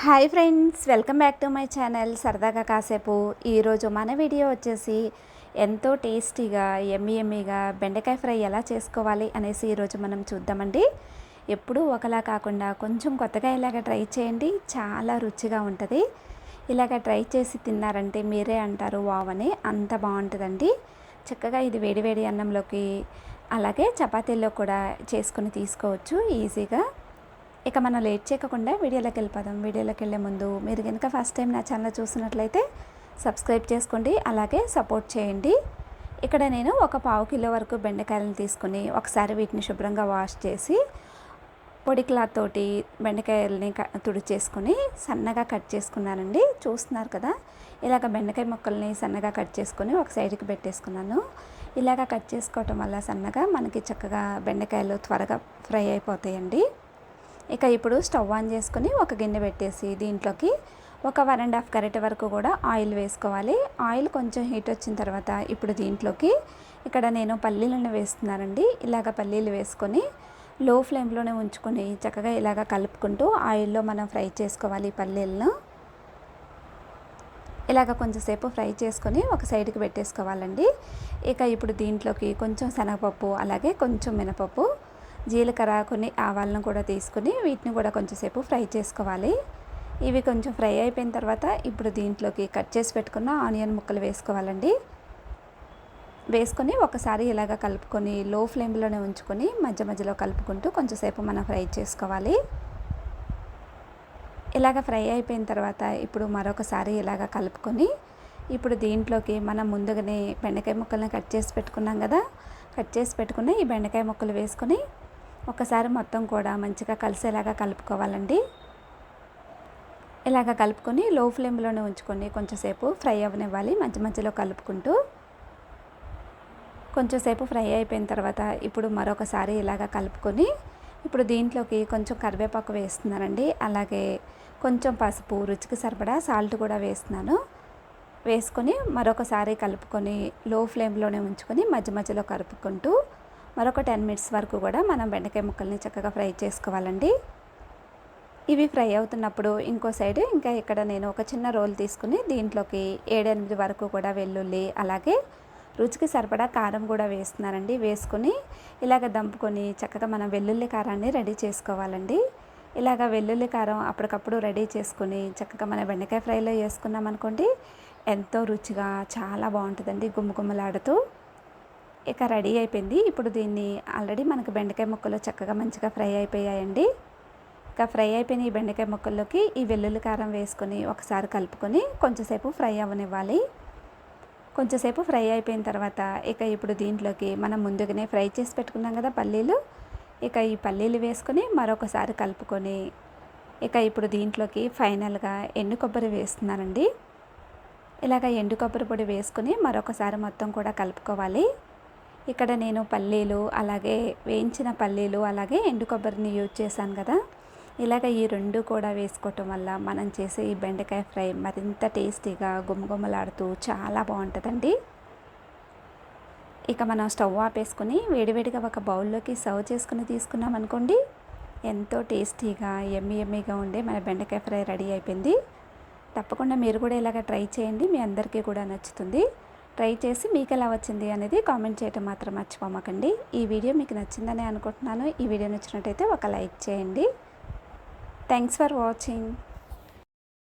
Hi friends welcome back to my channel. సరదాగా కాసేపు ఈరోజు మన వీడియో వచ్చేసి ఎంతో టేస్టీగా ఎమ్మి ఎమ్మిగా బెండకాయ ఫ్రై ఎలా చేసుకోవాలి అనేసి ఈరోజు మనం చూద్దామండి. ఎప్పుడూ ఒకలా కాకుండా కొంచెం కొత్తగా ఇలాగ ట్రై చేయండి. చాలా రుచిగా ఉంటుంది. ఇలాగ ట్రై చేసి తిన్నారంటే మీరే అంటారు వావ్ అని. అంత బాగుంటుందండి. చక్కగా ఇది వేడివేడి అన్నంలోకి అలాగే చపాతీల్లో కూడా చేసుకుని తీసుకోవచ్చు ఈజీగా. ఇక మనం లేట్ చేయకుండా వీడియోలోకి వెళ్ళిపోదాం. వీడియోలోకి వెళ్ళే ముందు మీరు కనుక ఫస్ట్ టైం నా ఛానల్ చూసినట్లయితే సబ్స్క్రైబ్ చేసుకోండి. అలాగే సపోర్ట్ చేయండి. ఇక్కడ నేను ఒక పావు కిలో వరకు బెండకాయలను తీసుకుని ఒకసారి వీటిని శుభ్రంగా వాష్ చేసి పొడి క్లాత్ తోటి బెండకాయలని తుడిచేసుకుని సన్నగా కట్ చేసుకున్నానండి. చూస్తున్నారు కదా? ఇలాగ బెండకాయ ముక్కల్ని సన్నగా కట్ చేసుకుని ఒక సైడ్కి పెట్టేసుకున్నాను. ఇలాగ కట్ చేసుకోవటం వల్ల సన్నగా మనకి చక్కగా బెండకాయలు త్వరగా ఫ్రై అయిపోతాయండి. ఇక ఇప్పుడు స్టవ్ ఆన్ చేసుకుని ఒక గిన్నె పెట్టేసి దీంట్లోకి ఒక వన్ అండ్ హాఫ్ కరెట్ వరకు కూడా ఆయిల్ వేసుకోవాలి. ఆయిల్ కొంచెం హీట్ వచ్చిన తర్వాత ఇప్పుడు దీంట్లోకి ఇక్కడ నేను పల్లీలను వేస్తున్నానండి. ఇలాగ పల్లీలు వేసుకొని లో ఫ్లేమ్లోనే ఉంచుకొని చక్కగా ఇలాగ కలుపుకుంటూ ఆయిల్లో మనం ఫ్రై చేసుకోవాలి పల్లీలను. ఇలాగ కొంచెంసేపు ఫ్రై చేసుకొని ఒక సైడ్కి పెట్టేసుకోవాలండి. ఇక ఇప్పుడు దీంట్లోకి కొంచెం శనగపప్పు అలాగే కొంచెం మినపప్పు జీలకర్ర కొన్ని ఆవాలను కూడా తీసుకుని వీటిని కూడా కొంచెంసేపు ఫ్రై చేసుకోవాలి. ఇవి కొంచెం ఫ్రై అయిపోయిన తర్వాత ఇప్పుడు దీంట్లోకి కట్ చేసి పెట్టుకున్న ఆనియన్ ముక్కలు వేసుకోవాలండి. వేసుకొని ఒకసారి ఇలాగ కలుపుకొని లో ఫ్లేమ్లోనే ఉంచుకొని మధ్య మధ్యలో కలుపుకుంటూ కొంచెంసేపు మనం ఫ్రై చేసుకోవాలి. ఇలాగ ఫ్రై అయిపోయిన తర్వాత ఇప్పుడు మరొకసారి ఇలాగ కలుపుకొని ఇప్పుడు దీంట్లోకి మనం ముందుగానే బెండకాయ ముక్కల్ని కట్ చేసి పెట్టుకున్నాం కదా కట్ చేసి పెట్టుకుని ఈ బెండకాయ ముక్కలు వేసుకొని ఒకసారి మొత్తం కూడా మంచిగా కలిసేలాగా కలుపుకోవాలండి. ఇలాగ కలుపుకొని లో ఫ్లేమ్లోనే ఉంచుకొని కొంచెంసేపు ఫ్రై అవ్వనివ్వాలి. మధ్య మధ్యలో కలుపుకుంటూ కొంచెంసేపు ఫ్రై అయిపోయిన తర్వాత ఇప్పుడు మరొకసారి ఇలాగ కలుపుకొని ఇప్పుడు దీంట్లోకి కొంచెం కరివేపాకు వేస్తున్నానండి. అలాగే కొంచెం పసుపు రుచికి సరిపడా సాల్ట్ కూడా వేస్తున్నాను. వేసుకొని మరొకసారి కలుపుకొని లో ఫ్లేమ్లోనే ఉంచుకొని మధ్య మధ్యలో కలుపుకుంటూ మరొక టెన్ మినిట్స్ వరకు కూడా మనం బెండకాయ ముక్కల్ని చక్కగా ఫ్రై చేసుకోవాలండి. ఇవి ఫ్రై అవుతున్నప్పుడు ఇంకో సైడ్ ఇంకా ఇక్కడ నేను ఒక చిన్న రోల్ తీసుకుని దీంట్లోకి ఏడెనిమిది వరకు కూడా వెల్లుల్లి అలాగే రుచికి సరిపడా కారం కూడా వేస్తున్నానండి. వేసుకొని ఇలాగ దంపుకొని చక్కగా మనం వెల్లుల్లి కారాన్ని రెడీ చేసుకోవాలండి. ఇలాగ వెల్లుల్లి కారం అప్పటికప్పుడు రెడీ చేసుకుని చక్కగా మన బెండకాయ ఫ్రైలో వేసుకున్నాం అనుకోండి ఎంతో రుచిగా చాలా బాగుంటుందండి గుమ్మగుమ్మలాడుతూ ఇక రెడీ అయిపోయింది. ఇప్పుడు దీన్ని ఆల్రెడీ మనకు బెండకాయ ముక్కలు చక్కగా మంచిగా ఫ్రై అయిపోయాయండి. ఇక ఫ్రై అయిపోయిన ఈ బెండకాయ ముక్కల్లోకి ఈ వెల్లుల్లి కారం వేసుకొని ఒకసారి కలుపుకొని కొంచెంసేపు ఫ్రై అవ్వనివ్వాలి. కొంచెంసేపు ఫ్రై అయిపోయిన తర్వాత ఇక ఇప్పుడు దీంట్లోకి మనం ముందుగానే ఫ్రై చేసి పెట్టుకున్నాం కదా పల్లీలు. ఇక ఈ పల్లీలు వేసుకొని మరొకసారి కలుపుకొని ఇక ఇప్పుడు దీంట్లోకి ఫైనల్గా ఎండు కొబ్బరి వేస్తున్నానండి. ఇలాగ ఎండు కొబ్బరి పొడి వేసుకుని మరొకసారి మొత్తం కూడా కలుపుకోవాలి. ఇక్కడ నేను పల్లీలు అలాగే వేయించిన పల్లీలు అలాగే ఎండు కొబ్బరిని యూజ్ చేశాను కదా. ఇలాగ ఈ రెండు కూడా వేసుకోవటం వల్ల మనం చేసే ఈ బెండకాయ ఫ్రై మరింత టేస్టీగా గుమగుమలాడుతూ చాలా బాగుంటుందండి. ఇక మనం స్టవ్ ఆపేసుకుని వేడివేడిగా ఒక బౌల్లోకి సర్వ్ చేసుకుని తీసుకున్నాం అనుకోండి ఎంతో టేస్టీగా ఎమ్మి ఎమ్మిగా ఉండే మన బెండకాయ ఫ్రై రెడీ అయిపోయింది. తప్పకుండా మీరు కూడా ఇలాగ ట్రై చేయండి మీ అందరికీ కూడా నచ్చుతుంది. ట్రై చేసి మీకు ఎలా వచ్చింది అనేది కామెంట్ చేయటం మాత్రం మర్చిపోమకండి. ఈ వీడియో మీకు నచ్చిందని అనుకుంటున్నాను. ఈ వీడియో నచ్చినట్టయితే ఒక లైక్ చేయండి. Thanks for watching